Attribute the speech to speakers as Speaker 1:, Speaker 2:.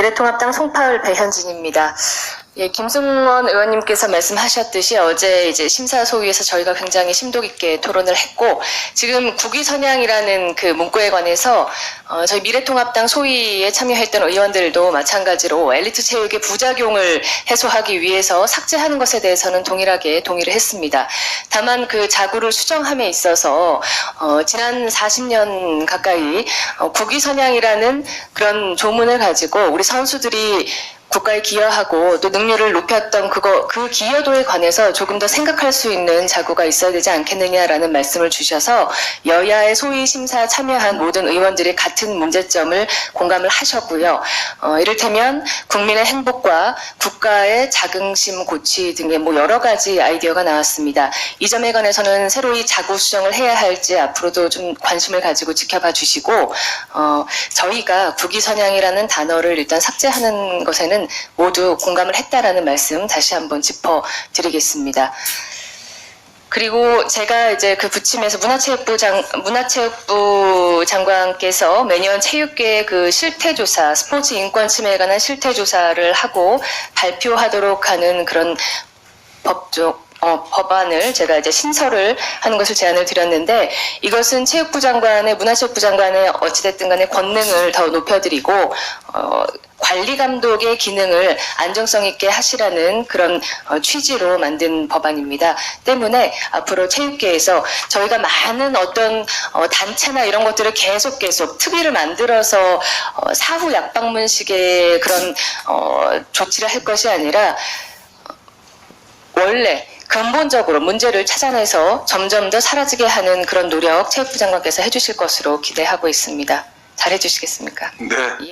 Speaker 1: 미래통합당 송파을 배현진입니다. 예, 김승원 의원님께서 말씀하셨듯이 어제 이제 심사소위에서 저희가 굉장히 심도 깊게 토론을 했고 지금 국위선양이라는 그 문구에 관해서 어, 저희 미래통합당 소위에 참여했던 의원들도 마찬가지로 엘리트 체육의 부작용을 해소하기 위해서 삭제하는 것에 대해서는 동일하게 동의를 했습니다. 다만 그 자구를 수정함에 있어서 어, 지난 40년 가까이 어, 국위선양이라는 그런 조문을 가지고 우리 선수들이 국가에 기여하고 또 능률을 높였던 그거 그 기여도에 관해서 조금 더 생각할 수 있는 자구가 있어야 되지 않겠느냐라는 말씀을 주셔서 여야의 소위 심사 참여한 모든 의원들이 같은 문제점을 공감을 하셨고요. 어, 이를테면 국민의 행복과 국가의 자긍심 고취 등의 뭐 여러 가지 아이디어가 나왔습니다. 이 점에 관해서는 새로이 자구 수정을 해야 할지 앞으로도 좀 관심을 가지고 지켜봐 주시고 어, 저희가 국위 선양이라는 단어를 일단 삭제하는 것에는 모두 공감을 했다라는 말씀 다시 한번 짚어드리겠습니다. 그리고 제가 이제 그 부침에서 문화체육부 장 문화체육부 장관께서 매년 체육계 그 실태 조사, 스포츠 인권 침해에 관한 실태 조사를 하고 발표하도록 하는 그런 법적 어, 법안을 제가 이제 신설을 하는 것을 제안을 드렸는데 이것은 체육부 장관의 문화체육부 장관의 어찌됐든 간에 권능을 더 높여드리고 어, 관리 감독의 기능을 안정성 있게 하시라는 그런 어, 취지로 만든 법안입니다. 때문에 앞으로 체육계에서 저희가 많은 어떤 어, 단체나 이런 것들을 계속 계속 특위를 만들어서 어, 사후 약방문식의 그런 어, 조치를 할 것이 아니라 원래 근본적으로 문제를 찾아내서 점점 더 사라지게 하는 그런 노력 체육부 장관께서 해주실 것으로 기대하고 있습니다. 잘 해주시겠습니까?
Speaker 2: 네.